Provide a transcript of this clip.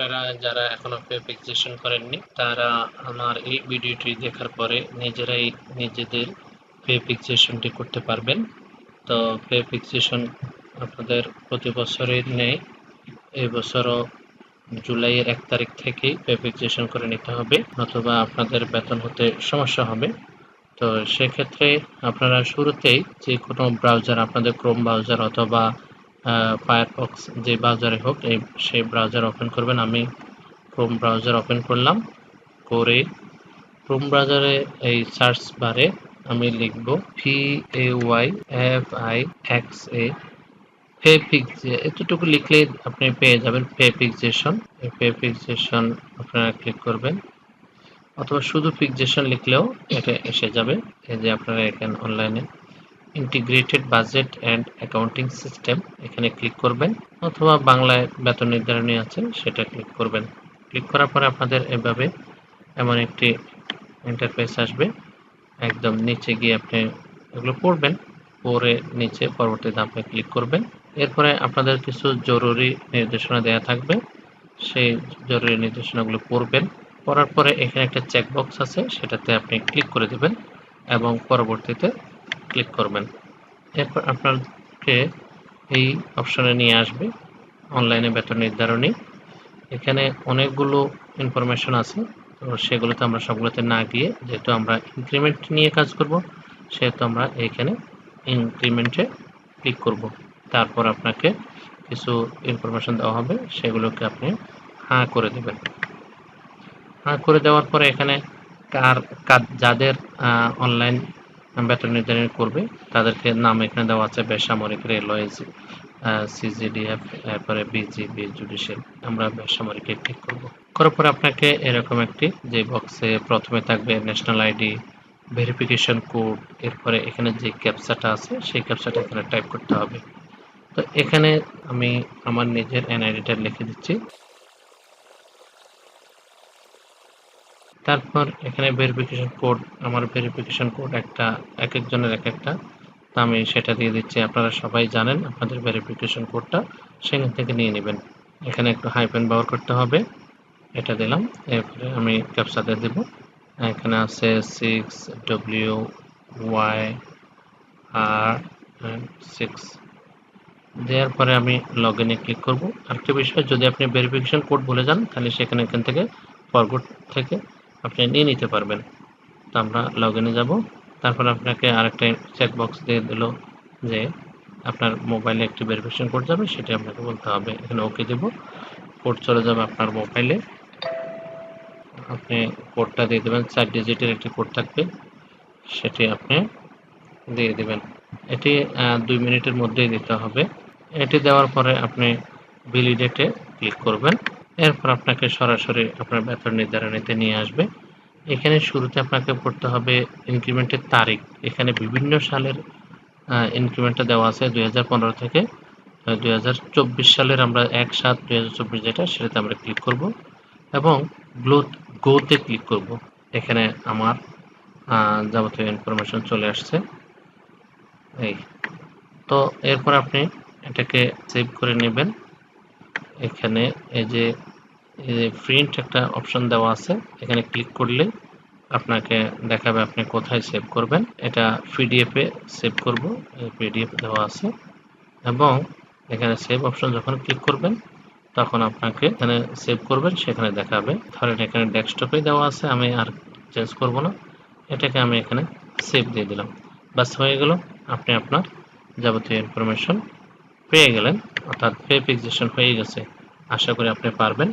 আপনারা যারা এখনও পে ফিক্সেশন করেননি, তারা আমার এই ভিডিওটি দেখার পরে নিজেরাই নিজেদের পে ফিক্সেশনটি করতে পারবেন। তো পে ফিক্সেশন আপনাদের প্রতি বছরের নেই এই বছরও জুলাইয়ের এক তারিখ থেকেই পে ফিক্সেশন করে নিতে হবে, নতুবা আপনাদের বেতন হতে সমস্যা হবে। তো সেক্ষেত্রে আপনারা শুরুতেই যে কোনো ব্রাউজার আপনাদের ক্রোম ব্রাউজার অথবা ফায়ারফক্স যে ব্রাউজারে হোক, এই সেই ব্রাউজার ওপেন করবেন। আমি ক্রোম ব্রাউজার ওপেন করলাম। করে ক্রোম ব্রাউজারে এই সার্চ বারে আমি লিখব P A Y F I X A pay ফিক্সে এতটুকু লিখলে আপনি পেয়ে যাবেন পে ফিক্সেশন এই পে ফিক্সেশন আপনারা ক্লিক করবেন। অথবা শুধু ফিক্সেশন লিখলেও এটা এসে যাবে। এই যে আপনারা এখানে অনলাইনে integrated budget and accounting system এখানে ক্লিক করবেন, অথবা বাংলায় বেতন নির্ধারণী আছে, সেটা ক্লিক করবেন। ক্লিক করার পরে আপনাদের এভাবে এমন একটি ইন্টারফেস আসবে। একদম নিচে গিয়ে আপনি এগুলো পড়বেন পরে নিচে পরবর্তীতে আপনি ক্লিক করবেন। এরপরে আপনাদের কিছু জরুরি নির্দেশনা দেওয়া থাকবে, সেই জরুরি নির্দেশনাগুলো পড়বেন। পড়ার পরে এখানে একটা চেকবক্স আছে, সেটাতে আপনি ক্লিক করে দেবেন, এবং পরবর্তীতে ক্লিক করবেন। এরপর আপনাকে এই অপশানে নিয়ে আসবে অনলাইনে বেতন নির্ধারণী। এখানে অনেকগুলো ইনফরমেশন আছে, তো সেগুলোতে আমরা সবগুলোতে না গিয়ে যেহেতু আমরা ইনক্রিমেন্ট নিয়ে কাজ করব, সেহেতু আমরা এখানে ইনক্রিমেন্টে ক্লিক করব। তারপর আপনাকে কিছু ইনফরমেশন দেওয়া হবে, সেগুলোকে আপনি হাঁ করে দেবেন। হাঁ করে দেওয়ার পরে এখানে কার যাদের অনলাইন বেতন নির্ধারণ করবে। তাদেরকে নাম এখানে দেওয়া আছে বেসামরিক রেলওয়ে সিজিডিএফ এরপরে বিজিবি জুডিশিয়াল আমরা বেসামরিকে ক্লিক করব। করার পরে আপনাকে এরকম একটি যে বক্সে প্রথমে থাকবে ন্যাশনাল আইডি ভেরিফিকেশন কোড এরপরে এখানে যে ক্যাপচাটা আছে, সেই ক্যাপচাটা এখানে টাইপ করতে হবে। তো এখানে আমি আমার নিজের এনআইডিটা লিখে দিচ্ছি। তারপর এখানে ভেরিফিকেশন কোড আমার ভেরিফিকেশন কোড একটা, এক একজনের এক একটা। তো আমি সেটা দিয়ে দিচ্ছি, আপনারা সবাই জানেন আপনাদের ভেরিফিকেশন কোডটা সেখান থেকে নিয়ে নেবেন। এখানে একটু হাইপেন ব্যবহার করতে হবে, এটা দিলাম, এরপরে আমি ক্যাপসাতে দেব। এখানে আছে six W Y R six দেওয়ার পরে আমি লগ ইনে ক্লিক করব। আরেকটা বিষয়, যদি আপনি ভেরিফিকেশন কোড ভুলে যান, তাহলে সেখানে এখান থেকে ফরগোড থেকে আপনি নিয়ে নিতে পারবেন। তো আমরা লগ ইনে যাব। তারপর আপনাকে আরেকটা চেক বক্স দিয়ে দিল যে আপনার মোবাইলে একটি ভেরিফিকেশন কোড যাবে সেটি আপনাকে বলতে হবে। এখানে ওকে দেব। কোড চলে যাবে আপনার মোবাইলে আপনি কোডটা দিয়ে দেবেন। চার ডিজিটের একটি কোড থাকবে। সেটি আপনি দিয়ে দেবেন। এটি দুই মিনিটের মধ্যেই দিতে হবে। এটি দেওয়ার পরে আপনি ভ্যালিডেটে ক্লিক করবেন। এরপর আপনাকে সরাসরি আপনার বেতন নির্ধারণীতে নিয়ে আসবে। এখানে শুরুতে আপনাকে পড়তে হবে ইনক্রিমেন্টের তারিখ। এখানে বিভিন্ন সালের ইনক্রিমেন্টটা দেওয়া আছে দুই হাজার পনেরো থেকে। দুই হাজার চব্বিশ সালের আমরা এক সাত, দুই যেটা সেটাতে আমরা ক্লিক করব এবং গ্লোথ গোতে ক্লিক করব। এখানে আমার যাবতীয় ইনফরমেশন চলে আসছে। এই। তো এরপর আপনি এটাকে সেভ করে নেবেন। এখানে এই যে প্রিন্ট একটা অপশন দেওয়া আছে, এখানে ক্লিক করলে আপনাকে দেখাবে আপনি কোথায় সেভ করবেন। এটা পিডিএফে সেভ করব পিডিএফ দেওয়া আছে। এবং এখানে সেভ অপশন যখন ক্লিক করবেন, তখন আপনাকে এখানে সেভ করবেন, সেখানে দেখাবে। ধরেন এখানে ডেস্কটপে দেওয়া আছে, আমি আর চেঞ্জ করব না। এটাকে আমি এখানে সেভ দিয়ে দিলাম। বাস হয়ে গেল। আপনি আপনার যাবতীয় ইনফরমেশন পেয়ে গেলেন। অর্থাৎ পে ফিক্সেশন হয়ে গেছে। আশা করি আপনি পারবেন।